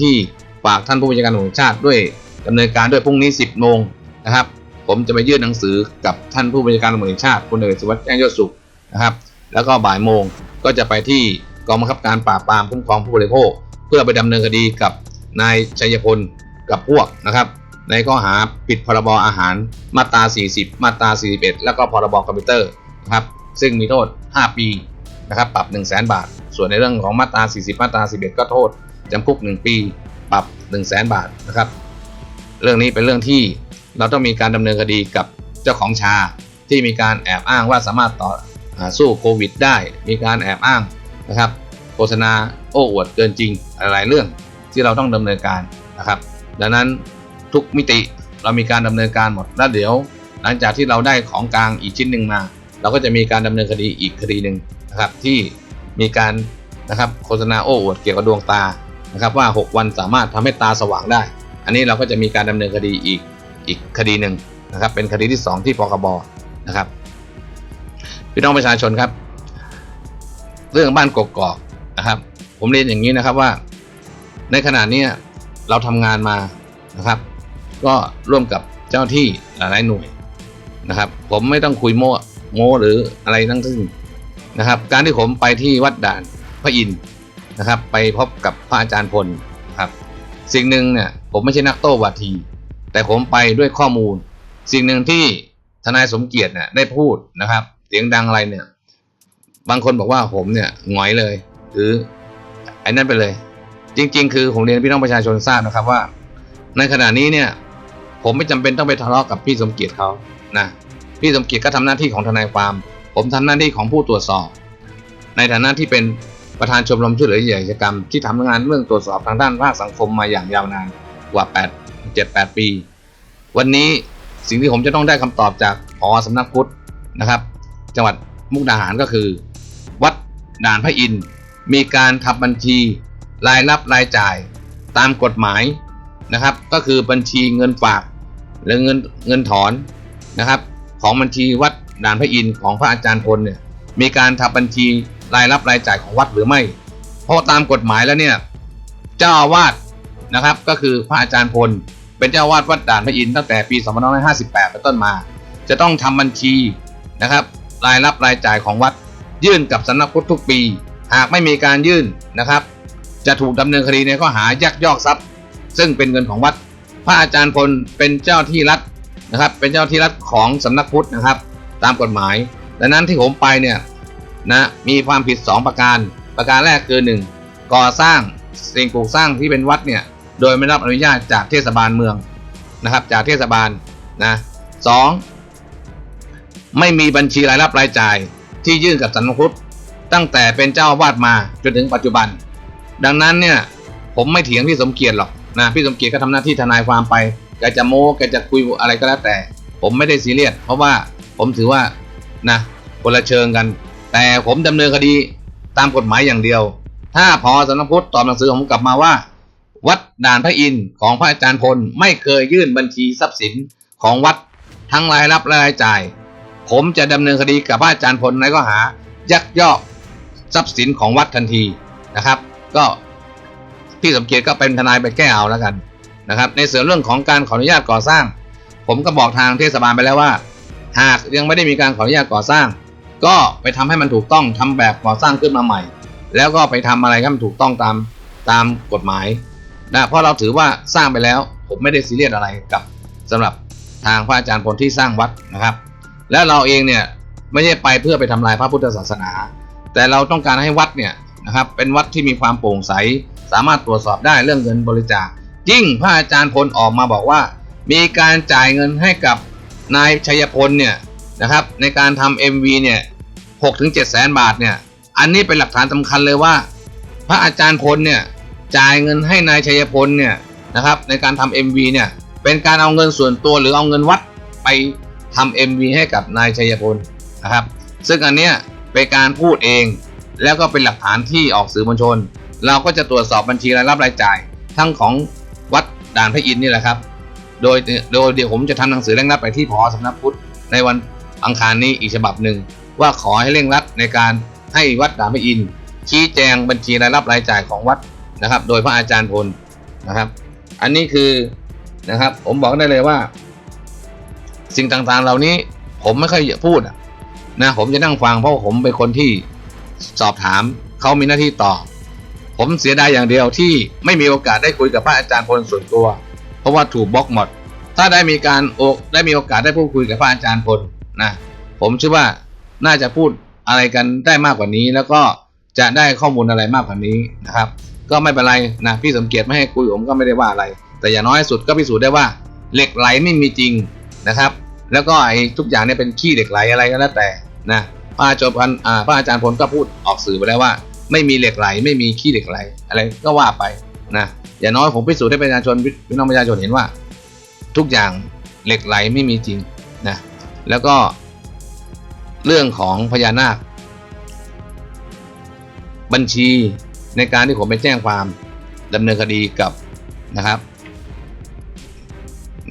ที่ฝากท่านผู้บัญชาการตำรวจแห่งชาติด้วยดำเนินการด้วยพรุ่งนี้ 10โมงนะครับ ผมจะไปยื่นหนังสือกับท่านผู้บัญชาการตำรวจแห่งชาติพลเอกสุวัสดิ์แจ้งยอดสุขนะครับ แล้วก็บ่ายโมงก็จะไปที่กองบังคับการปราบปรามคุ้มครองผู้บริโภค เพื่อไปดำเนินคดีกับนายชัยพลกับพวกนะครับ ในข้อหาผิดพรบอาหารมาตรา 40 มาตรา 41 แล้วก็พรบคอมพิวเตอร์นะครับ ซึ่งมีโทษ 5 ปีนะครับปรับ 1 0 0 0 0แบาท ส่วนในเรื่องของมาตรา 40 มาตรา41ก็โทษ จำคุก 1 ปี ปรับ 1 0 0 0 0แบาทนะครับ เรื่องนี้เป็นเรื่องที่เราต้องมีการดำเนินคดีกับเจ้าของชาที่มีการแอบอ้างว่าสามารถต่ออสู้โควิด ได้ มีการแอบอ้างนะครับโฆษณาโอ้อวดเกินจริงหลายเรื่องที่เราต้องดำเนินการนะครับ ดังนั้นทุกมิติเรามีการดำเนินการหมดแล้วเดี๋ยว หลังจากที่เราได้ของกลางอีกชิ้นหนึ่งมา เราก็จะมีการดำเนินคดีอีกคดีหนึ่งนะครับที่มีการนะครับโฆษณาโอ้อวดเกี่ยวกับดวงตา นะครับว่า 6 วันสามารถทำให้ตาสว่างได้ อันนี้เราก็จะมีการดำเนินคดีอีกอีกคดีหนึ่งนะครับเป็นคดีที่ 2 ที่ปคบนะครับพี่น้องประชาชนครับ เรื่องบ้านกกอกนะครับ ผมเรียนอย่างนี้นะครับว่า ในขณะนี้เราทำงานมานะครับ ก็ร่วมกับเจ้าที่หลายหน่วยนะครับ ผมไม่ต้องคุยโม้โม้หรืออะไรทั้งสิ้นนะครับ การที่ผมไปที่วัดด่านพระอินทร์ นะครับ ไปพบกับพระอาจารย์พลนะครับ สิ่งหนึ่งเนี่ยผมไม่ใช่นักโต้วาที แต่ผมไปด้วยข้อมูล สิ่งหนึ่งที่ทนายสมเกียรติเนี่ยได้พูดนะครับ เสียงดังอะไรเนี่ย บางคนบอกว่าผมเนี่ยหงอยเลย หรือไอ้นั่นไปเลย จริง ๆ คือผมเรียนพี่น้องประชาชนทราบนะครับว่า ในขณะนี้เนี่ย ผมไม่จำเป็นต้องไปทะเลาะกับพี่สมเกียรติเขานะพี่สมเกียรติก็ทำหน้าที่ของทนายความ ผมทำหน้าที่ของผู้ตรวจสอบ ในฐานะที่เป็น ประธานชมรมช่วยเหลือเหยื่ออาชญากรรม ที่ทำงานเรื่องตรวจสอบทางด้านภาคสังคมมาอย่างยาวนานกว่า 8 7 8 ปี วันนี้สิ่งที่ผมจะต้องได้คำตอบจากพอสำนักพุทธนะครับ จังหวัดมุกดาหารก็คือ วัดด่านพระอินทร์มีการทำบัญชีรายรับรายจ่ายตามกฎหมายนะครับ ก็คือบัญชีเงินฝากหรือเงินเงินถอนนะครับ ของบัญชีวัดด่านพระอินทร์ของพระอาจารย์พลเนี่ยมีการทำบัญชี รายรับรายจ่ายของวัดหรือไม่ เพราะตามกฎหมายแล้วเนี่ยเจ้าอาวาสนะครับ ก็คือพระอาจารย์พล เป็นเจ้าอาวาสวัดด่านพระอินทร์ตั้งแต่ปี 2558 เป็นต้นมา จะต้องทำบัญชีนะครับ รายรับรายจ่ายของวัด ยื่นกับสำนักพุทธทุกปี หากไม่มีการยื่นนะครับ จะถูกดำเนินคดีในข้อหายักยอกทรัพย์ ซึ่งเป็นเงินของวัด พระอาจารย์พลเป็นเจ้าที่รัฐนะครับ เป็นเจ้าที่รัฐของสำนักพุทธนะครับ ตามกฎหมายดังนั้นที่ผมไปเนี่ย นะมีความผิด 2 ประการ ประการแรกคือ 1. ก่อสร้างสิ่งปลูกสร้างที่เป็นวัดเนี่ยโดยไม่รับอนุญาตจากเทศบาลเมืองนะครับ จากเทศบาลนะสองไม่มีบัญชีรายรับรายจ่ายที่ยื่นกับสำนักพุทธตั้งแต่เป็นเจ้าวาสมาจนถึงปัจจุบัน ดังนั้นเนี่ยผมไม่เถียงพี่สมเกียรติหรอกนะพี่สมเกียรติก็ทำหน้าที่ทนายความไปแกจะโม้แกจะคุยอะไรก็แล้วแต่ ผมไม่ได้ซีเรียสเพราะว่าผมถือว่านะคนละเชิงกัน แต่ผมดำเนินคดีตามกฎหมายอย่างเดียว ถ้าพอสำนักพุทธตอบหนังสือผมกลับมาว่า วัดด่านพระอินทร์ของพระอาจารย์พลไม่เคยยื่นบัญชีทรัพย์สินของวัดทั้งรายรับและรายจ่าย ผมจะดำเนินคดีกับพระอาจารย์พลในข้อหา ยักยอกทรัพย์สินของวัดทันทีนะครับ ก็พี่สมเกียรติก็เป็นทนายไปแก้เอาแล้วกันนะครับ ในส่วนเรื่องของการขออนุญาตก่อสร้าง ผมก็บอกทางเทศบาลไปแล้วว่า หากยังไม่ได้มีการขออนุญาตก่อสร้าง ก็ไปทำให้มันถูกต้องทำแบบก่อสร้างขึ้นมาใหม่ แล้วก็ไปทำอะไรให้มันถูกต้องตามตามกฎหมายนะเพราะเราถือว่าสร้างไปแล้วผมไม่ได้ซีเรียสอะไรกับสำหรับทางพระอาจารย์พลที่สร้างวัดนะครับ แล้วเราเองเนี่ยไม่ใช่ไปเพื่อไปทำลายพระพุทธศาสนา แต่เราต้องการให้วัดเนี่ยนะครับเป็นวัดที่มีความโปร่งใส สามารถตรวจสอบได้เรื่องเงินบริจาคยิ่งพระอาจารย์พลออกมาบอกว่า มีการจ่ายเงินให้กับนายชัยพลเนี่ยนะครับในการทำ MV เนี่ย หกถึงเจ็ดแสนบาทเนี่ย อันนี้เป็นหลักฐานสำคัญเลยว่า พระอาจารย์พลเนี่ยจ่ายเงินให้นายชัยพลเนี่ยนะครับในการทำ MV เนี่ยเป็นการเอาเงินส่วนตัวหรือเอาเงินวัดไปทำ MV ให้กับนายชัยพลนะครับ ซึ่งอันเนี้ยเป็นการพูดเอง แล้วก็เป็นหลักฐานที่ออกสื่อมวลชน เราก็จะตรวจสอบบัญชีรายรับรายจ่าย ทั้งของวัดด่านพระอินทร์นี่แหละครับ โดยโดยเดี๋ยวผมจะทำหนังสือเร่งรัดไปที่พอสำนักพุทธในวันอังคารนี้อีกฉบับหนึ่ง ว่าขอให้เร่งรัดในการให้วัดดานพระอิน ชี้แจงบัญชีรายรับรายจ่ายของวัดนะครับ โดยพระอาจารย์พลนะครับ อันนี้คือนะครับผมบอกได้เลยว่า สิ่งต่างๆเหล่านี้ผมไม่ค่อยพูดนะผมจะนั่งฟังเพราะผมเป็นคนที่สอบถามเขามีหน้าที่ตอบผมเสียดายอย่างเดียวที่ไม่มีโอกาสได้คุยกับพระอาจารย์พลส่วนตัว เพราะว่าถูกบล็อกหมด ถ้าได้มีการโอกได้มีโอกาสได้พูดคุยกับพระอาจารย์พลนะผมเชื่อว่า น่าจะพูดอะไรกันได้มากกว่านี้ แล้วก็จะได้ข้อมูลอะไรมากกว่านี้นะครับ ก็ไม่เป็นไรนะพี่สมเกียรติไม่ให้คุยผมก็ไม่ได้ว่าอะไร แต่อย่างน้อยสุดก็พิสูจน์ได้ว่าเหล็กไหลไม่มีจริงนะครับ แล้วก็ไอ้ทุกอย่างเนี่ยเป็นขี้เหล็กไหลอะไรก็แล้วแต่นะพระอาจารย์พันอ่าพระอาจารย์พลก็พูดออกสื่อไปแล้วว่า ไม่มีเหล็กไหล ไม่มีขี้เหล็กไหล อะไรก็ว่าไปนะอย่างน้อยผมพิสูจน์ให้ประชาชนพี่น้องประชาชนเห็นว่า ทุกอย่างเหล็กไหลไม่มีจริงนะแล้วก็ เรื่องของพญานาค บัญชีในการที่ผมไปแจ้งความดำเนินคดีกับนะครับ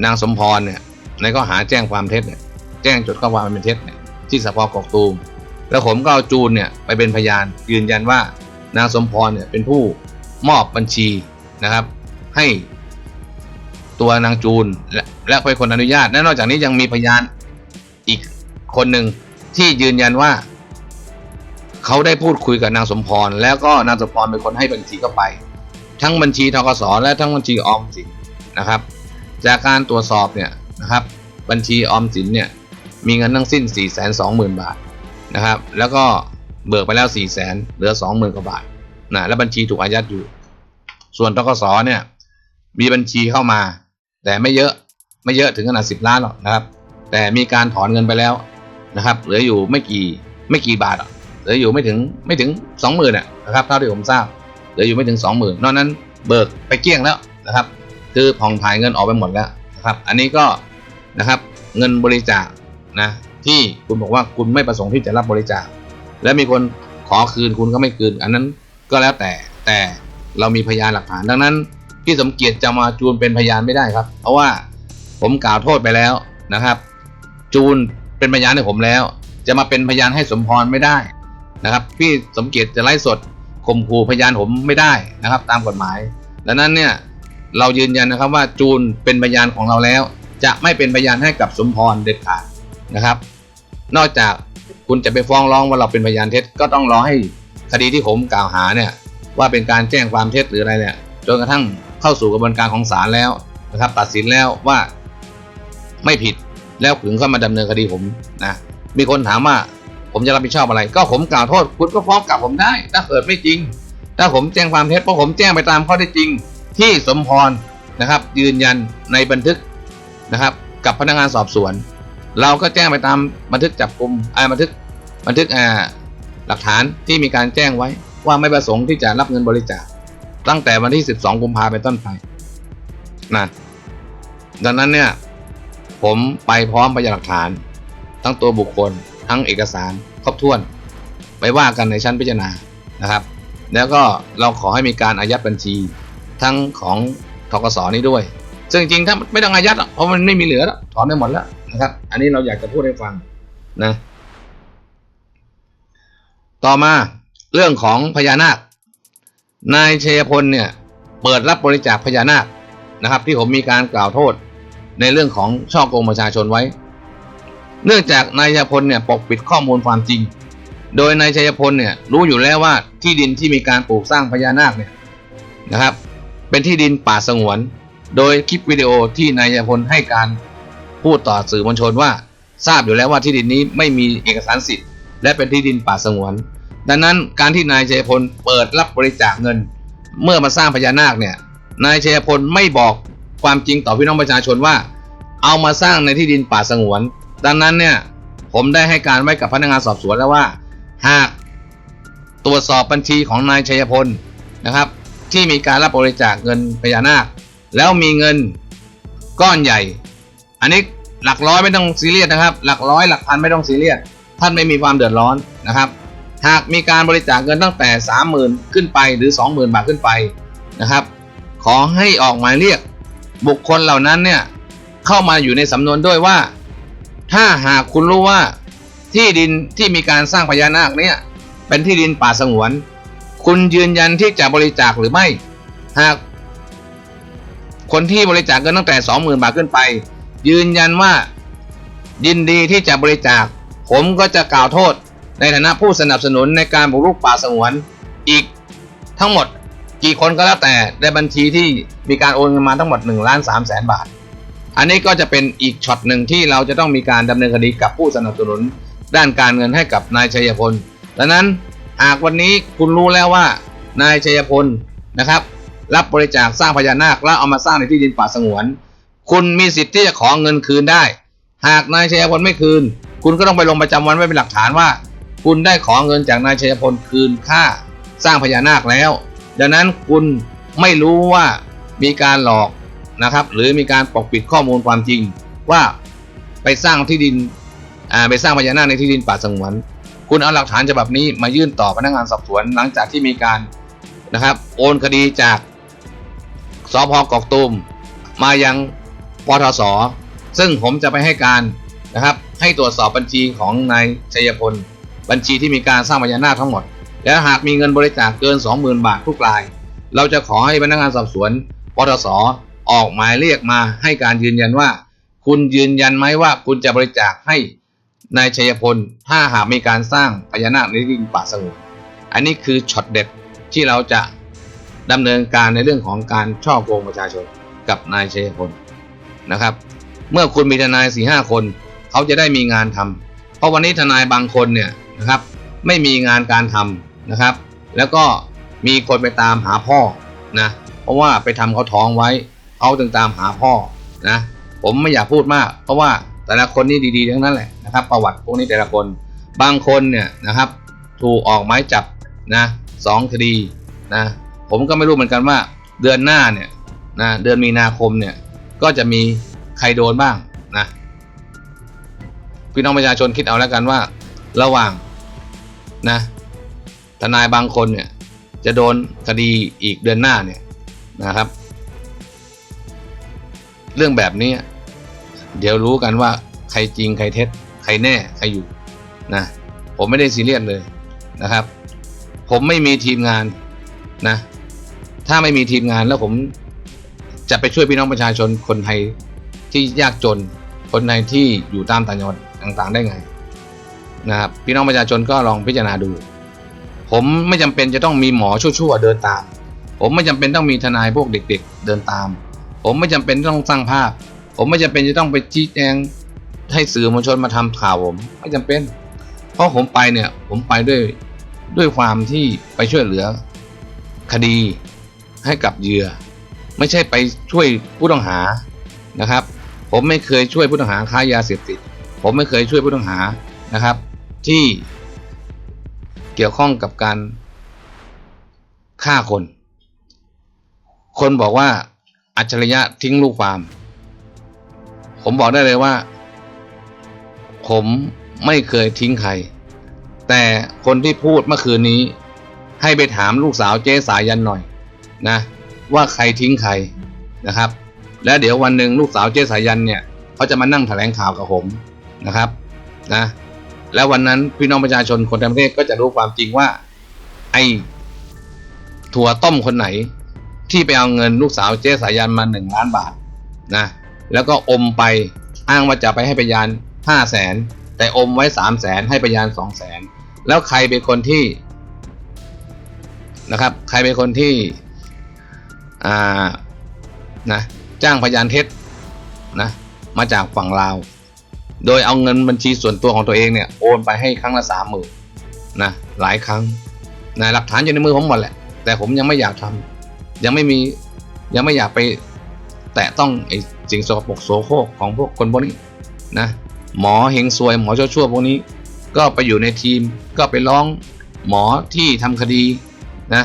นางสมพรเนี่ยในข้อหาแจ้งความเท็จเนี่ยแจ้งจดข้อความเป็นเท็จเนี่ยที่สพกกตูม แล้วผมก็เอาจูนเนี่ยไปเป็นพยานยืนยันว่านางสมพรเนี่ยเป็นผู้มอบบัญชีนะครับ ให้ตัวนางจูนและและเป็นคนอนุญาตและนอกจากนี้ยังมีพยานอีกคนหนึ่ง ที่ยืนยันว่า เขาได้พูดคุยกับนางสมพร แล้วก็นางสมพรเป็นคนให้บัญชีเข้าไป ทั้งบัญชีทกสและทั้งบัญชีออมสินนะครับ จากการตรวจสอบเนี่ยนะครับ บัญชีออมสินเนี่ยมีเงินทั้งสิ้น 4 2 0 0 0 0 บาทนะครับ แล้วก็เบิกไปแล้ว 4 0 0 0 0 0เหลือ 20,000กว่าบาทนะและบัญชีถูกอายัดอยู่ ส่วนทกสเนี่ยมีบัญชีเข้ามา แต่ไม่เยอะไม่เยอะถึงขนาด 10 ล้านหรอกนะครับ แต่มีการถอนเงินไปแล้ว นะครับ เหลืออยู่ไม่กี่ไม่กี่บาทหรอกเหลืออยู่ไม่ถึงไม่ถึง20,000น่ะนะครับเท่าที่ผมทราบเหลืออยู่ไม่ถึง20,000นนอกนั้นเบิกไปเกี้ยงแล้วนะครับ คือผ่องถ่ายเงินออกไปหมดแล้วนะครับ อันนี้ก็นะครับเงินบริจาคนะที่คุณบอกว่าคุณไม่ประสงค์ที่จะรับบริจาค และมีคนขอคืนคุณก็ไม่คืน อันนั้นก็แล้วแต่แต่เรามีพยานหลักฐานดังนั้นพี่สมเกียรติจะมาจูนเป็นพยานไม่ได้ครับ เพราะว่าผมกล่าวโทษไปแล้วนะครับ จูน เป็นพยานให้ผมแล้ว จะมาเป็นพยานให้สมพรไม่ได้นะครับ พี่สมเกียรติจะไล่สดข่มขู่พยานผมไม่ได้นะครับ ตามกฎหมายดังนั้นเนี่ยเรายืนยันนะครับว่าจูนเป็นพยานของเราแล้ว จะไม่เป็นพยานให้กับสมพรเด็ดขาดนะครับ นอกจากคุณจะไปฟ้องร้องว่าเราเป็นพยานเท็จก็ต้องรอให้คดีที่ผมกล่าวหาเนี่ยว่าเป็นการแจ้งความเท็จหรืออะไรเนี่ยจนกระทั่งเข้าสู่กระบวนการของศาลแล้วนะครับ ตัดสินแล้วว่าไม่ผิด แล้วถึงเข้ามาดำเนินคดีผมนะมีคนถามว่าผมจะรับผิดชอบอะไร ก็ผมกล่าวโทษ คุณก็ฟ้องกลับผมได้ ถ้าเกิดไม่จริง ถ้าผมแจ้งความเท็จเพราะผมแจ้งไปตามข้อเท็จจริง ที่สมพรนะครับ ยืนยันในบันทึกนะครับ กับพนักงานสอบสวน เราก็แจ้งไปตามบันทึกจับกลุ่มอ่าบันทึกบันทึกอ่าหลักฐานที่มีการแจ้งไว้ว่าไม่ประสงค์ที่จะรับเงินบริจาคตั้งแต่วันที่ 12 กุมภาพันธ์เป็นต้นไปนะดังนั้นเนี่ย ผมไปพร้อมพยานหลักฐาน ทั้งตัวบุคคล ทั้งเอกสารครบถ้วน ไปว่ากันในชั้นพิจารณานะครับ แล้วก็เราขอให้มีการอายัดบัญชี ทั้งของทกสนี้ด้วย ซึ่งจริงๆถ้าไม่ต้องอายัดเพราะมันไม่มีเหลือแล้วถอนได้หมดแล้วนะครับ อันนี้เราอยากจะพูดให้ฟังนะต่อมาเรื่องของพญานาค นายเชยพลเนี่ยเปิดรับบริจาคพญานาคนะครับ ที่ผมมีการกล่าวโทษ ในเรื่องของช่อโกงประชาชนไว้ เนื่องจากนายชัยพลเนี่ยปกปิดข้อมูลความจริง โดยนายชัยพลเนี่ยรู้อยู่แล้วว่าที่ดินที่มีการปลูกสร้างพญานาคเนี่ยนะครับ เป็นที่ดินป่าสงวน โดยคลิปวิดีโอที่นายชัยพลให้การพูดต่อสื่อมวลชนว่าทราบอยู่แล้วว่าที่ดินนี้ไม่มีเอกสารสิทธิ์ และเป็นที่ดินป่าสงวน ดังนั้นการที่นายชัยพลเปิดรับบริจาคเงิน เมื่อมาสร้างพญานาคเนี่ยนายชัยพลไม่บอก ความจริงต่อพี่น้องประชาชนว่า เอามาสร้างในที่ดินป่าสงวน ดังนั้นเนี่ยผมได้ให้การไว้กับพนักงานสอบสวนแล้วว่า หากตรวจสอบบัญชีของนายชัยพลนะครับ ที่มีการรับบริจาคเงินพญานาค แล้วมีเงินก้อนใหญ่ อันนี้หลักร้อยไม่ต้องซีเรียสนะครับ หลักร้อยหลักพันไม่ต้องซีเรียสท่านไม่มีความเดือดร้อนนะครับ หากมีการบริจาคเงินตั้งแต่ 30,000 ขึ้นไปหรือ 20,000 บาทขึ้นไปนะครับ ขอให้ออกหมายเรียก บุคคลเหล่านั้นเนี่ยเข้ามาอยู่ในสำนวนด้วยว่า ถ้าหากคุณรู้ว่าที่ดินที่มีการสร้างพญานาคเนี่ยเป็นที่ดินป่าสงวน คุณยืนยันที่จะบริจาคหรือไม่ หาก คนที่บริจาคเงินตั้งแต่สองหมื่นบาทขึ้นไป ยืนยันว่ายินดีที่จะบริจาค ผมก็จะกล่าวโทษในฐานะผู้สนับสนุนในการบุกรุกป่าสงวนอีกทั้งหมด กี่คนก็แล้วแต่ในบัญชีที่มีการโอนเงินมาทั้งหมด1ล้าน3แสนบาท อันนี้ก็จะเป็นอีกช็อตหนึ่งที่เราจะต้องมีการดำเนินคดีกับผู้สนับสนุน ด้านการเงินให้กับนายชัยพลดังนั้นหากวันนี้คุณรู้แล้วว่านายชัยพลนะครับรับบริจาคสร้างพญานาคแล้วเอามาสร้างในที่ดินป่าสงวน คุณมีสิทธิ์ที่จะขอเงินคืนได้ หากนายชัยพลไม่คืน คุณก็ต้องไปลงประจำวันไว้เป็นหลักฐานว่า คุณได้ขอเงินจากนายชัยพลคืนค่าสร้างพญานาคแล้ว ดังนั้นคุณไม่รู้ว่ามีการหลอกนะครับ หรือมีการปกปิดข้อมูลความจริง ว่าไปสร้างที่ดินไปสร้างพญานาคในที่ดินป่าสงวน คุณเอาหลักฐานฉบับนี้มายื่นต่อพนักงานสอบสวนหลังจากที่มีการนะครับ โอนคดีจากสพกอกตูมมายังปทศซึ่งผมจะไปให้การนะครับ ให้ตรวจสอบบัญชีของนายชัยพล บัญชีที่มีการสร้างพญานาคทั้งหมด และหากมีเงินบริจาคเกิน 20,000 บาททุกราย เราจะขอให้พนักงานสอบสวนปทศออกหมายเรียกมาให้การยืนยันว่า คุณยืนยันไหมว่าคุณจะบริจาคให้นายชัยพล ถ้าหากมีการสร้างพญานาคในดินป่าสงวนอันนี้คือช็อตเด็ดที่เราจะดำเนินการในเรื่องของการช่อโกงประชาชนกับนายชัยพลนะครับ เมื่อคุณมีทนายสี่ห้าคน เขาจะได้มีงานทำเพราะวันนี้ทนายบางคนเนี่ยนะครับ ไม่มีงานการทำ นะครับ แล้วก็มีคนไปตามหาพ่อนะ เพราะว่าไปทำเขาท้องไว้เขาถึงตามหาพ่อนะ ผมไม่อยากพูดมาก เพราะว่าแต่ละคนนี่ดีๆทั้งนั้นแหละนะครับ ประวัติพวกนี้แต่ละคนบางคนเนี่ยนะครับ ถูกออกหมายจับนะสองคดีนะผมก็ไม่รู้เหมือนกันว่าเดือนหน้าเนี่ยนะเดือนมีนาคมเนี่ยก็จะมีใครโดนบ้างนะพี่น้องประชาชนคิดเอาแล้วกันว่าระหว่างนะ ทนายบางคนเนี่ยจะโดนคดีอีกเดือนหน้าเนี่ยนะครับ เรื่องแบบนี้เดี๋ยวรู้กันว่าใครจริงใครเท็จใครแน่ใครอยู่นะผมไม่ได้ซีเรียสเลยนะครับ ผมไม่มีทีมงานนะ ถ้าไม่มีทีมงานแล้วผมจะไปช่วยพี่น้องประชาชนคนไทยที่ยากจนคนไทยที่อยู่ตามต่างจังหวัดต่างๆ ได้ไงนะครับพี่น้องประชาชนก็ลองพิจารณาดู ผมไม่จำเป็นจะต้องมีหมอชั่วๆเดินตาม ผมไม่จำเป็นต้องมีทนายพวกเด็ก ๆ เดินตาม ผมไม่จำเป็นต้องสร้างภาพ ผมไม่จำเป็นจะต้องไปชี้แจงให้สื่อมวลชนมาทำข่าวผมไม่จำเป็น เพราะผมไปเนี่ยผมไปด้วยด้วยความที่ไปช่วยเหลือคดีให้กับเหยื่อ ไม่ใช่ไปช่วยผู้ต้องหานะครับ ผมไม่เคยช่วยผู้ต้องหาค้ายาเสพติด ผมไม่เคยช่วยผู้ต้องหานะครับ ที่ เกี่ยวข้องกับการฆ่าคน คนบอกว่าอัจฉริยะทิ้งลูกความ ผมบอกได้เลยว่า ผมไม่เคยทิ้งใคร แต่คนที่พูดเมื่อคืนนี้ ให้ไปถามลูกสาวเจ๊สายันหน่อยนะ ว่าใครทิ้งใครนะครับ และเดี๋ยววันหนึ่งลูกสาวเจ๊สายันเนี่ยเขาจะมานั่งแถลงข่าวกับผมนะครับ นะ แล้ววันนั้นพี่น้องประชาชนคนทั้งประเทศก็จะรู้ความจริงว่า ไอ้ถั่วต้มคนไหน ที่ไปเอาเงินลูกสาวเจ๊สายันมาหนึ่งล้านบาทนะแล้วก็อมไปอ้างว่าจะไปให้พยานห้าแสนแต่อมไว้สามแสนให้พยานสองแสนแล้วใครเป็นคนที่นะครับ ใครเป็นคนที่อ่านะจ้างพยานเท็จนะมาจากฝั่งลาว โดยเอาเงินบัญชีส่วนตัวของตัวเองเนี่ยโอนไปให้ครั้งละสามหมื่นนะหลายครั้งนะหลักฐานอยู่ในมือผมหมดแหละ แต่ผมยังไม่อยากทำยังไม่มียังไม่อยากไป แตะต้องไอ้สิ่งสกปรกโสโครกของพวกคนพวกนี้นะหมอเฮงซวยหมอชั่วๆพวกนี้ ก็ไปอยู่ในทีมก็ไปร้องหมอที่ทำคดีนะ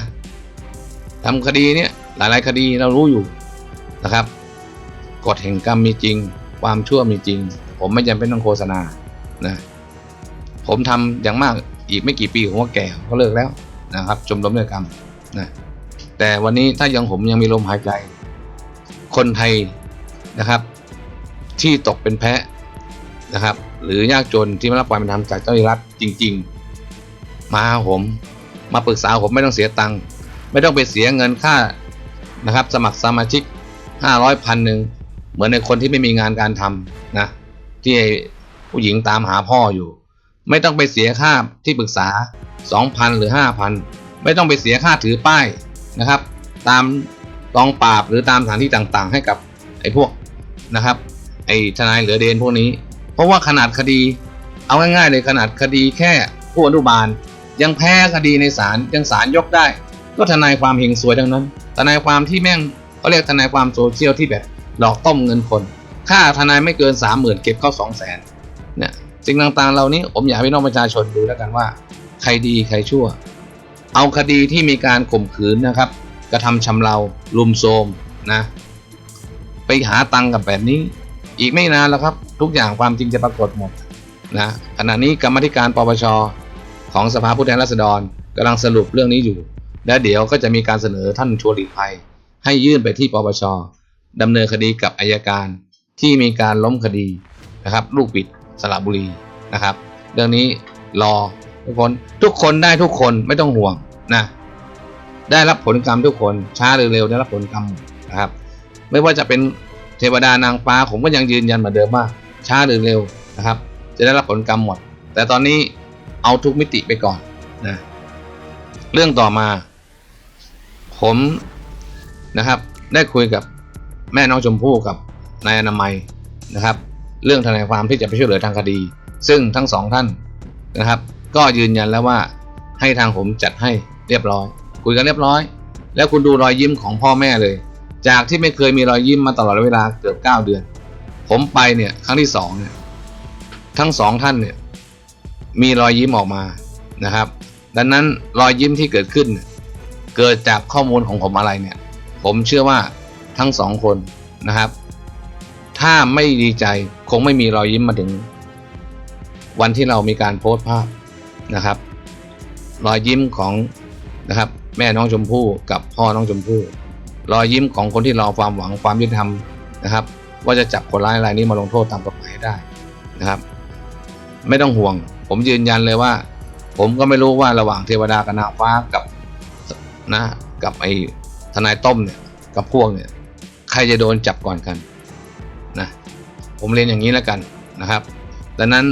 ทำคดีเนี่ยหลายๆคดีเรารู้อยู่นะครับกฎแห่งกรรมมีจริง ความชั่วมีจริง ผมไม่จำเป็นต้องโฆษณานะผมทำอย่างมากอีกไม่กี่ปีผมก็แก่ก็เลิกแล้วนะครับชมรมเนื้อกรรมนะแต่วันนี้ถ้ายังผมยังมีลมหายใจ คนไทยนะครับ ที่ตกเป็นแพะนะครับ หรือยากจนที่ไม่รับความเป็นธรรมจากเจ้าหน้าที่รัฐจริง ๆ มาหาผมมาปรึกษาผมไม่ต้องเสียตังค์ไม่ต้องไปเสียเงินค่านะครับ สมัครสมาชิกห้าร้อยพันหนึ่งเหมือนในคนที่ไม่มีงานการทำนะ ที่ผู้หญิงตามหาพ่ออยู่ ไม่ต้องไปเสียค่าที่ปรึกษาสองพันหรือห้าพันไม่ต้องไปเสียค่าถือป้ายนะครับ ตามกองปราบหรือตามสถานที่ต่างๆ ให้กับไอ้พวกนะครับ ไอ้ทนายเหลือเดนพวกนี้ เพราะว่าขนาดคดี เอาง่ายๆเลยขนาดคดีแค่ผู้อนุบาล ยังแพ้คดีในศาลยังศาลยกได้ ก็ทนายความเฮงซวยทั้งนั้น ทนายความที่แม่งเขาเรียกทนายความโซเชียลที่แบบหลอกต้มเงินคน ค่าทนายไม่เกินสามหมื่นเก็บเข้าสองแสนเนี่ยสิ่งต่างๆ เหล่านี้ผมอยากให้น้องประชาชนดูแล้วกันว่า ใครดีใครชั่ว เอาคดีที่มีการข่มขืนนะครับ กระทำชำเราลุมโทมนะ ไปหาตังค์กับแบบนี้ อีกไม่นานแล้วครับ ทุกอย่างความจริงจะปรากฏหมดนะขณะนี้กรรมธิการปปชของสภาผู้แทนราษฎรกำลังสรุปเรื่องนี้อยู่ และเดี๋ยวก็จะมีการเสนอท่านชวนหลีกภัย ให้ยื่นไปที่ปปชดำเนินคดีกับอายการ ที่มีการล้มคดีนะครับลูกปิดสระบุรีนะครับ เรื่องนี้รอทุกคนทุกคนได้ทุกคนไม่ต้องห่วงนะได้รับผลกรรมทุกคนช้าหรือเร็วได้รับผลกรรมนะครับ ไม่ว่าจะเป็นเทวดานางฟ้าผมก็ยังยืนยันเหมือนเดิมว่าช้าหรือเร็วนะครับ จะได้รับผลกรรมหมด แต่ตอนนี้เอาทุกมิติไปก่อนนะเรื่องต่อมา ผมนะครับ ได้คุยกับแม่น้องชมพู่กับ นายอนามัยนะครับ เรื่องทนายความที่จะไปช่วยเหลือทางคดี ซึ่งทั้งสองท่านนะครับ ก็ยืนยันแล้วว่าให้ทางผมจัดให้เรียบร้อย คุยกันเรียบร้อย แล้วคุณดูรอยยิ้มของพ่อแม่เลย จากที่ไม่เคยมีรอยยิ้มมาตลอดเวลาเกือบเก้าเดือน ผมไปเนี่ยครั้งที่สองเนี่ยทั้งสองท่านเนี่ยมีรอยยิ้มออกมานะครับ ดังนั้นรอยยิ้มที่เกิดขึ้นเนเกิดจากข้อมูลของผมอะไรเนี่ย ผมเชื่อว่าทั้งสองคนนะครับ ถ้าไม่ดีใจคงไม่มีรอยยิ้มมาถึง วันที่เรามีการโพสต์ภาพนะครับ รอยยิ้มของนะครับ แม่น้องชมพู่กับพ่อน้องชมพู่รอยยิ้มของคนที่รอความหวังความยุติธรรมนะครับ ว่าจะจับคนร้ายรายนี้มาลงโทษตามกฎหมายได้นะครับ ไม่ต้องห่วง ผมยืนยันเลยว่า ผมก็ไม่รู้ว่าระหว่างเทวดากับนางฟ้ากับนะกับไอ้ทนายต้มเนี่ยกับพวกเนี่ย ใครจะโดนจับก่อนกัน ผมเรียนอย่างนี้แล้วกันนะครับ ดังนั้น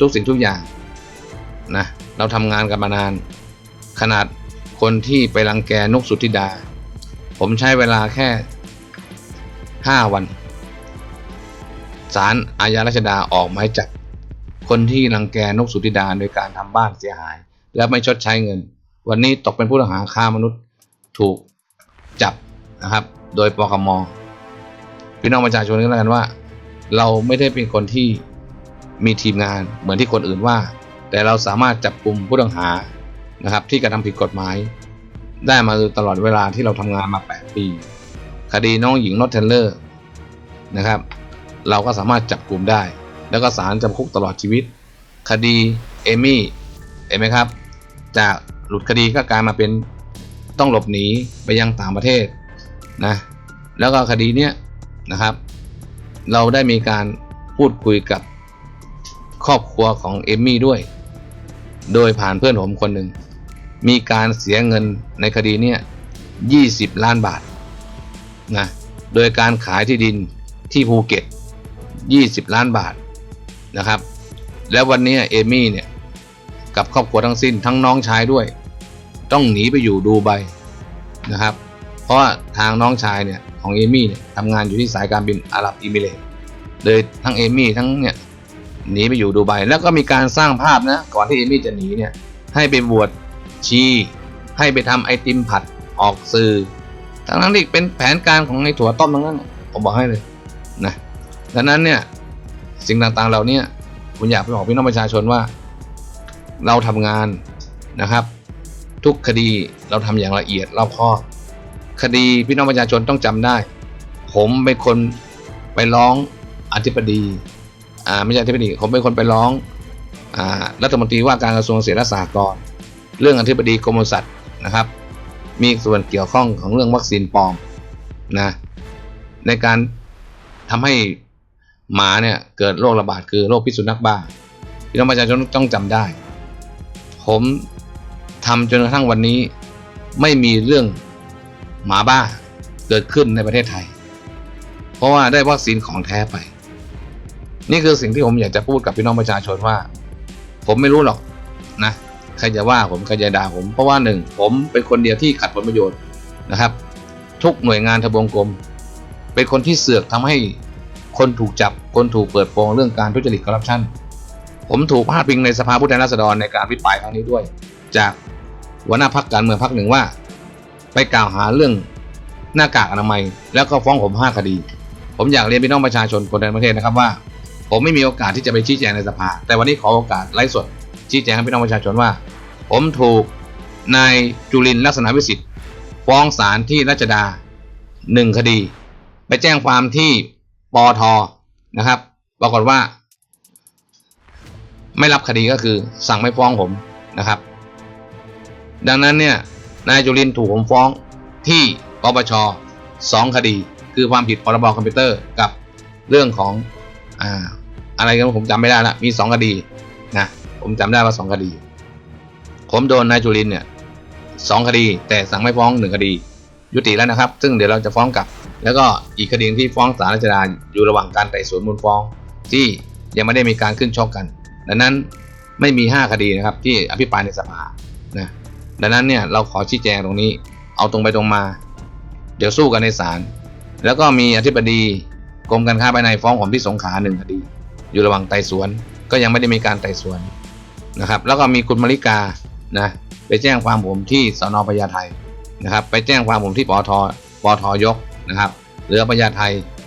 ทุกสิ่งทุกอย่างนะเราทำงานกันมานาน ขนาดคนที่ไปรังแกนกสุธิดา ผมใช้เวลาแค่ห้าวันศาลอาญารัชดาออกหมายจับคนที่รังแกนกสุธิดาโดยการทำบ้านเสียหาย และไม่ชดใช้เงิน วันนี้ตกเป็นผู้ต้องหาฆ่ามนุษย์ถูกจับนะครับ โดยปคมพี่น้องประชาชนก็แล้วกันว่า เราไม่ได้เป็นคนที่มีทีมงานเหมือนที่คนอื่นว่า แต่เราสามารถจับกลุ่มผู้ต้องหานะครับที่กระทำผิดกฎหมาย ได้มาตลอดเวลาที่เราทำงานมา 8 ปี คดีน้องหญิงนอตเทนเลอร์นะครับ เราก็สามารถจับกลุ่มได้ แล้วก็ศาลจำคุกตลอดชีวิต คดีเอมี่เห็นไหมครับ จากหลุดคดีก็กลายมาเป็นต้องหลบหนีไปยังต่างประเทศนะแล้วก็คดีเนี้ยนะครับ เราได้มีการพูดคุยกับครอบครัวของเอมมี่ด้วย โดยผ่านเพื่อนผมคนหนึ่ง มีการเสียเงินในคดีเนี้ย20 ล้านบาทนะโดยการขายที่ดินที่ภูเก็ต 20 ล้านบาทนะครับ แล้ววันนี้เอมี่เนี่ยกับครอบครัวทั้งสิ้นทั้งน้องชายด้วย ต้องหนีไปอยู่ดูไบนะครับ เพราะทางน้องชายเนี่ย ของเอมี่เนี่ยทำงานอยู่ที่สายการบินอาหรับอิมิเรตส์โดยทั้งเอมี่ทั้งเนี่ยหนีไปอยู่ดูไบแล้วก็มีการสร้างภาพนะก่อนที่เอมี่จะหนีเนี่ยให้ไปบวชชี ให้ไปทำไอติมผัดออกสื่อทั้งนั้นที่เป็นแผนการของไอถั่วต้มทั้งนั้นผมบอกให้เลยนะดังนั้นเนี่ยสิ่งต่างๆเหล่านี้ผมอยากไปบอกพี่น้องประชาชนว่า เราทำงานนะครับ ทุกคดีเราทำอย่างละเอียดรอบคอบ คดีพี่น้องประชาชนต้องจำได้ ผมเป็นคนไปร้องอธิบดีอ่าไม่ใช่อธิบดีผมเป็นคนไปร้องอ่ารัฐมนตรีว่าการกระทรวงเกษตรและสหกรณ์เรื่องอธิบดีกรมสัตว์นะครับ มีส่วนเกี่ยวข้องของเรื่องวัคซีนปลอมนะในการทำให้หมาเนี่ยเกิดโรคระบาดคือโรคพิษสุนัขบ้าพี่น้องประชาชนต้องจำได้ ผมทำจนกระทั่งวันนี้ไม่มีเรื่อง หมาบ้าเกิดขึ้นในประเทศไทย เพราะว่าได้วัคซีนของแท้ไป นี่คือสิ่งที่ผมอยากจะพูดกับพี่น้องประชาชนว่า ผมไม่รู้หรอกนะใครจะว่าผมใครจะด่าผมเพราะว่าหนึ่งผมเป็นคนเดียวที่ขัดผลประโยชน์นะครับ ทุกหน่วยงานทบวงกรมเป็นคนที่เสือกทำให้คนถูกจับคนถูกเปิดโปงเรื่องการทุจริตคอร์รัปชันผมถูกพาดพิงในสภาผู้แทนราษฎรในการวิปายครั้งนี้ด้วย จากหัวหน้าพักการเมืองพักหนึ่งว่า ไปกล่าวหาเรื่องหน้ากากอนามัย แล้วก็ฟ้องผมห้าคดี ผมอยากเรียนพี่น้องประชาชนคนในประเทศนะครับว่า ผมไม่มีโอกาสที่จะไปชี้แจงในสภา แต่วันนี้ขอโอกาสไลฟ์สดชี้แจงให้พี่น้องประชาชนว่า ผมถูกนายจุลินลักษณะวิสิทธิ์ฟ้องศาลที่รัชดาหนึ่งคดี ไปแจ้งความที่ปอทนะครับปรากฏว่า ไม่รับคดีก็คือสั่งไม่ฟ้องผมนะครับ ดังนั้นเนี่ย นายจุลินถูกผมฟ้องที่ปปชสองคดี คือความผิดพรบคอมพิวเตอร์กับเรื่องของอ่าอะไรกันผมจำไม่ได้ละมีสองคดีนะผมจำได้ว่าสองคดี ผมโดนนายจุลินเนี่ยสองคดี แต่สั่งไม่ฟ้องหนึ่งคดี ยุติแล้วนะครับ ซึ่งเดี๋ยวเราจะฟ้องกลับ แล้วก็อีกคดีที่ฟ้องศาลรัชดาอยู่ระหว่างการไต่สวนมูลฟ้อง ที่ยังไม่ได้มีการขึ้นชกกัน ดังนั้นไม่มี 5 คดีนะครับที่อภิปรายในสภานะ ดังนั้นเนี่ยเราขอชี้แจงตรงนี้ เอาตรงไปตรงมา เดี๋ยวสู้กันในศาลแล้วก็มีอธิบดีกรมการค้าภายในฟ้องผมที่สงขลาหนึ่งคดี อยู่ระหว่างไต่สวน ก็ยังไม่ได้มีการไต่สวนนะครับ แล้วก็มีคุณมริกานะไปแจ้งความผมที่สนพญาไทนะครับ ไปแจ้งความผมที่ปอทปอทยกนะครับเรือพญาไท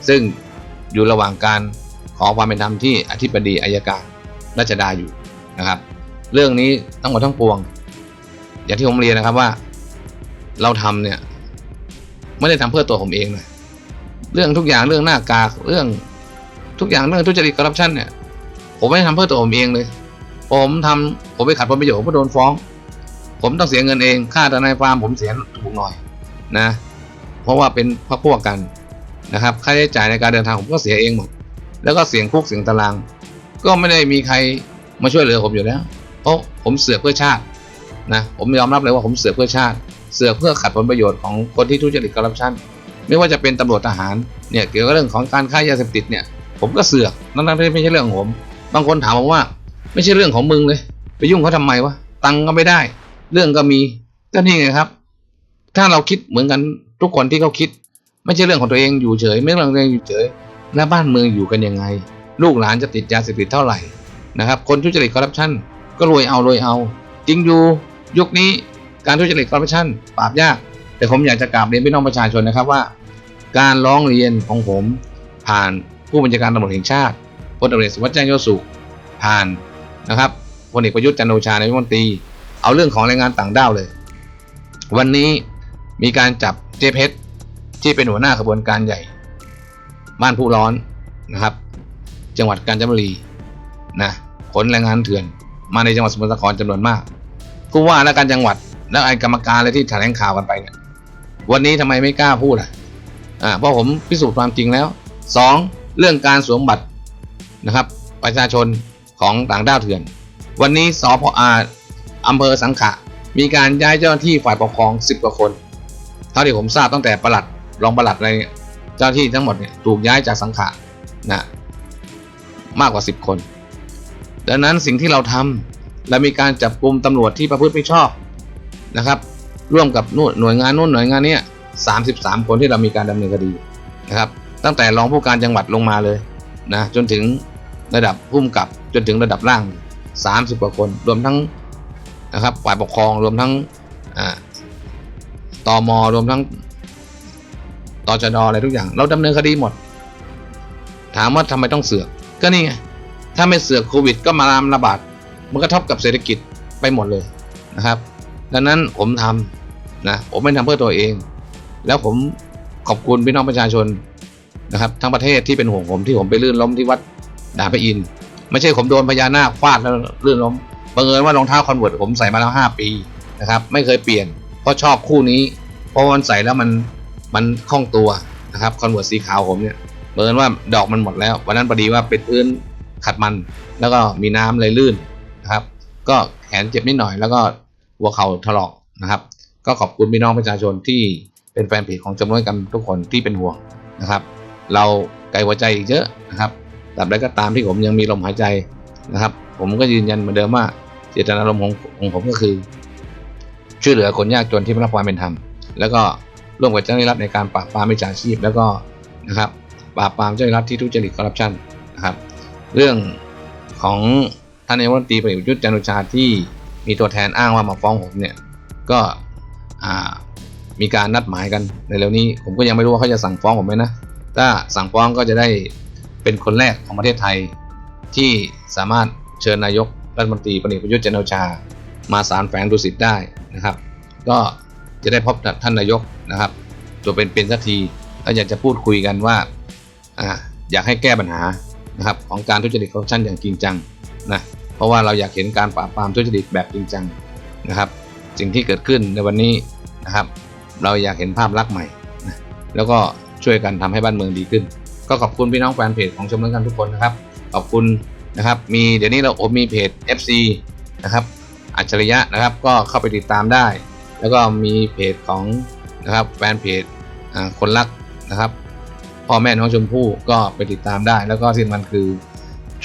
ซึ่งอยู่ระหว่างการขอความเป็นธรรมที่อธิบดีอายการรัชดาอยู่นะครับ เรื่องนี้ทั้งหมดทั้งปวง อย่างที่ผมเรียนนะครับว่า เราทำเนี่ยไม่ได้ทำเพื่อตัวผมเองนะเรื่องทุกอย่างเรื่องหน้ากากเรื่องทุกอย่างเรื่องทุจริตคอร์รัปชันเนี่ย ผมไม่ได้ทำเพื่อตัวผมเองเลย ผมทำผมไปขัดผลประโยชน์ผมโดนฟ้อง ผมต้องเสียเงินเองค่าทนายความผมเสียถูกหน่อยนะ เพราะว่าเป็นพรรคพวกกันนะครับ ค่าใช้จ่ายในการเดินทางผมก็เสียเองหมดแล้วก็เสียงคุกเสียงตาราง ก็ไม่ได้มีใครมาช่วยเหลือผมอยู่แล้วเพราะผมเสือกเพื่อชาติ นะผมยอมรับเลยว่าผมเสือกเพื่อชาติ เสือกเพื่อขัดผลประโยชน์ของคนที่ทุจริตคอร์รัปชันไม่ว่าจะเป็นตำรวจทหารเนี่ยเกี่ยวกับเรื่องของการค้ายาเสพติดเนี่ยผมก็เสือกนั่นไม่ใช่เรื่องของผมบางคนถามผมว่า ไม่ใช่เรื่องของมึงเลย ไปยุ่งเขาทำไมวะตังก็ไม่ได้ เรื่องก็มีก็นี่ไงครับ ถ้าเราคิดเหมือนกันทุกคนที่เขาคิด ไม่ใช่เรื่องของตัวเองอยู่เฉย ไม่ใช่เรื่องของตัวเองอยู่เฉย แล้วบ้านเมืองอยู่กันยังไง ลูกหลานจะติดยาเสพติดเท่าไหร่นะครับ คนทุจริตคอร์รัปชันก็รวยเอารวยเอา จริงอยู่ ยุคนี้การทุจริตคอร์รัปชันปราบยาก แต่ผมอยากจะกราบเรียนพี่น้องประชาชนนะครับว่า การร้องเรียนของผม ผ่านผู้บัญชาการตำรวจแห่งชาติพลตำรวจเอกสุวัสดิ์แจ้งยอดสุขผ่านนะครับพลเอกประยุทธ์จันโอชานายกรัฐมนตรี เอาเรื่องของแรงงานต่างด้าวเลย วันนี้มีการจับเจเพชรที่เป็นหัวหน้าขบวนการใหญ่ บ้านผู้ร้อนนะครับ จังหวัดกาญจนบุรีนะขนแรงงานเถื่อน มาในจังหวัดสมุทรสาครจำนวนมาก ผู้ว่าและการจังหวัด และไอ้กรรมการอะไรที่แถลงข่าวกันไปเนี่ยวันนี้ทำไมไม่กล้าพูดอะอ่าเพราะผมพิสูจน์ความจริงแล้วสองเรื่องการสวมบัตรนะครับ ประชาชนของต่างด้าวเถื่อน วันนี้สพอาอำเภอสังขะ มีการย้ายเจ้าหน้าที่ฝ่ายปกครอง10กว่าคน เท่าที่ผมทราบตั้งแต่ประหลัดรองประหลัดอะไรเจ้าหน้าที่ทั้งหมดเนี่ยถูกย้ายจากสังขะนะมากกว่า10คน ดังนั้นสิ่งที่เราทำ เรามีการจับกลุ่มตำรวจที่ประพฤติไม่ชอบนะครับ ร่วมกับนู่นหน่วยงานนู่นหน่วยงานเนี้ย33คนที่เรามีการดำเนินคดีนะครับ ตั้งแต่รองผู้การจังหวัดลงมาเลยนะจนถึงระดับผู้กำกับจนถึงระดับล่าง 30 กว่าคน รวมทั้งนะครับฝ่ายปกครองรวมทั้งอ่าตมรวมทั้งตชดอะไรทุกอย่าง เราดำเนินคดีหมด ถามว่าทำไมต้องเสือก ก็นี่ไง ถ้าไม่เสือกโควิดก็มาลามระบาด มันกระทบกับเศรษฐกิจไปหมดเลยนะครับ ดังนั้นผมทำนะผมไม่ทำเพื่อตัวเอง แล้วผมขอบคุณพี่น้องประชาชนนะครับ ทั้งประเทศที่เป็นห่วงผมที่ผมไปลื่นล้มที่วัดดาพระอินทร์ไม่ใช่ผมโดนพญานาคฟาดแล้วลื่นล้มบังเอิญว่ารองเท้าคอนเวิร์ตผมใส่มาแล้วห้าปีนะครับ ไม่เคยเปลี่ยน เพราะชอบคู่นี้ เพราะมันใส่แล้วมันมันคล่องตัวนะครับคอนเวิร์ตสีขาวผมเนี่ยบังเอิญว่าดอกมันหมดแล้ว วันนั้นพอดีว่าเป็นพื้นขัดมัน แล้วก็มีน้ำเลยลื่น ก็แขนเจ็บนิดหน่อยแล้วก็หัวเข่าถลอกนะครับ ก็ขอบคุณพี่น้องประชาชนที่เป็นแฟนเพจของจำนวนกันทุกคนที่เป็นห่วงนะครับ เราไกลหัวใจเยอะนะครับตราบใดก็ตามที่ผมยังมีลมหายใจนะครับ ผมก็ยืนยันเหมือนเดิมว่าเจตนารมณ์ของของผมก็คือ ช่วยเหลือคนยากจนที่ไม่รับความเป็นธรรมแล้วก็ร่วมกับเจ้าหน้าที่รัฐในการปราบปรามมิจฉาชีพ แล้วก็นะครับปราบปรามเจ้าหน้าที่รัฐที่ทุจริตคอร์รัปชันนะครับ เรื่องของ ท่านนายกรัฐมนตรีพลเอกประยุทธ์จันทร์โอชาที่มีตัวแทนอ้างว่ามาฟ้องผมเนี่ยก็มีการนัดหมายกันในเร็วนี้ ผมก็ยังไม่รู้ว่าเขาจะสั่งฟ้องผมไหมนะถ้าสั่งฟ้องก็จะได้เป็นคนแรกของประเทศไทย ที่สามารถเชิญนายกรัฐมนตรีพลเอกประยุทธ์จันทร์โอชา มาศาลแฝงดุสิตได้นะครับ ก็จะได้พบท่านนายกนะครับ ตัวเป็นๆสักทีแล้วอยากจะพูดคุยกันว่าออยากให้แก้ปัญหานะครับของการทุจริตคอร์รัปชันอย่างจริงจัง นะเพราะว่าเราอยากเห็นการปราบปรามทุจริตแบบจริงจังนะครับ สิ่งที่เกิดขึ้นในวันนี้นะครับ เราอยากเห็นภาพลักษณ์ใหม่นะแล้วก็ช่วยกันทำให้บ้านเมืองดีขึ้น ก็ขอบคุณพี่น้องแฟนเพจของชมรมกันทุกคนนะครับ ขอบคุณนะครับ มีเดี๋ยวนี้เราอมีเพจ FC นะครับอัจฉริยะนะครับก็เข้าไปติดตามได้ แล้วก็มีเพจของนะครับแฟนเพจคนรักนะครับพ่อแม่น้องชมพู่ก็ไปติดตามได้ แล้วก็ที่สำคัญคือ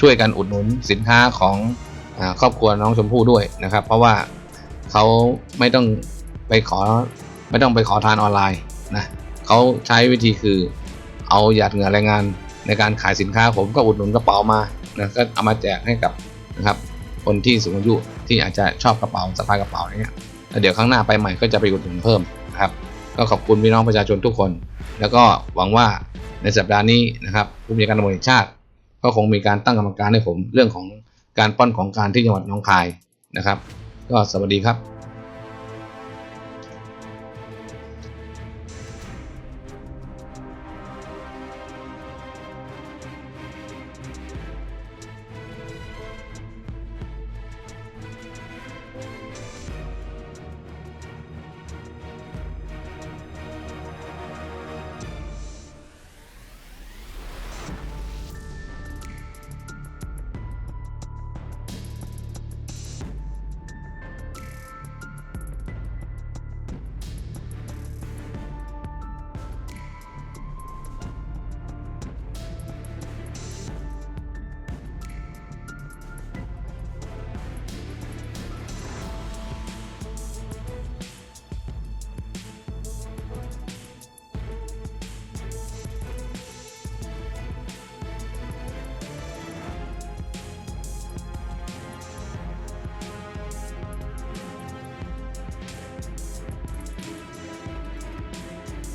ช่วยกันอุดหนุนสินค้าของอครอบครัวน้องชมพู่ด้วยนะครับ เพราะว่าเขาไม่ต้องไปขอไม่ต้องไปขอทานออนไลน์นะเขาใช้วิธีคือเอาหยาดเหงื่อแรงงานในการขายสินค้าผมก็อุดหนุนกระเป๋ามานะก็เอามาแจกให้กับนะครับคนที่สูงอายุที่อาจจะชอบกระเป๋าสะพายกระเป๋าอย่เงี้ยแล้วเดี๋ยวครั้งหน้าไปใหม่ก็จะไปอุดหนุนเพิ่มนะครับก็ขอบคุณพี่น้องประชาชนทุกคน แล้วก็หวังว่าในสัปดาห์นี้นะครับผู้มีการตำรวจแห่งชาติ ก็คงมีการตั้งกรรมการให้ผมเรื่องของการป้อนของการที่จังหวัดน้องคายนะครับ ก็สวัสดีครับ